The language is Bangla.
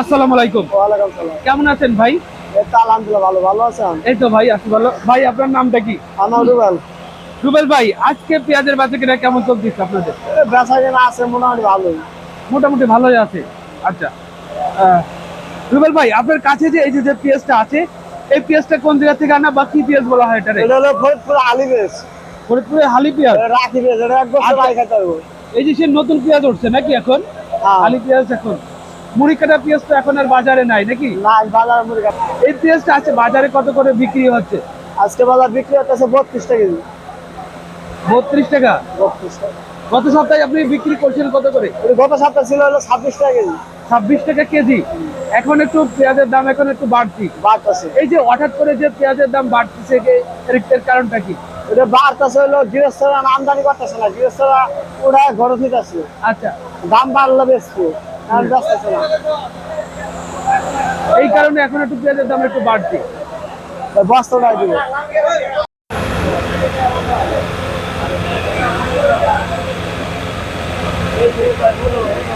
আসসালামু আলাইকুম। কেমন আছেন ভাই? আলহামদুলিল্লাহ ভালো ভালো আছেন? এই তো ভাই আছি ভালো। ভাই আপনার নামটা কি? আমার রুবেল। রুবেল ভাই আজকে পেঁয়াজের বেচা কিনা কেমন চলতেছে আপনাদের? বেচা কেনা আছে মোটামুটি ভালোই। মোটামুটি ভালোই আছে। আচ্ছা। রুবেল ভাই আপনার কাছে যে এই যে পেঁয়াজটা আছে এই পেঁয়াজটা কোন জায়গা থেকে আনা বা কি পেঁয়াজ বলা হয় এটারে? এটা হলো ফরিদপুর আলি ফরিদপুরে হালি পেঁয়াজ? রাখি বেশ এটা এক বছর আচ্ছা। আগে খেতে পারব এই যে সে নতুন পেঁয়াজ উঠছে নাকি এখন? হ্যাঁ। হালি পেঁয়াজ এখন। মুড়ি কাটা পেঁয়াজ তো এখন আর বাজারে নাই নাকি? না বাজার মুড়ি কাটা। এই পেঁয়াজটা আছে বাজারে কত করে বিক্রি হচ্ছে? আজকে বাজার বিক্রি হতেছে বত্রিশ টাকা কেজি। বত্রিশ টাকা? বত্রিশ টাকা। গত সপ্তাহে আপনি বিক্রি করছেন কত করে? গত সপ্তাহে ছিল হলো ছাব্বিশ টাকা কেজি। ছাব্বিশ টাকা কেজি। এখন একটু পেঁয়াজের দাম এখন একটু বাড়তি। বাড়তেছে। এই যে হঠাৎ করে যে পেঁয়াজের দাম বাড়তেছে এর কারণটা কি? এটা বাড়তেছে হলো গৃহস্থরা আমদানি করতেছে না গৃহস্থরা ওরা ঘরে নিতেছে। আচ্ছা। দাম বাড়লে বেশি। এই কারণে এখন একটু পেঁয়াজের দাম একটু বাড়তি দিবে Thank দিবে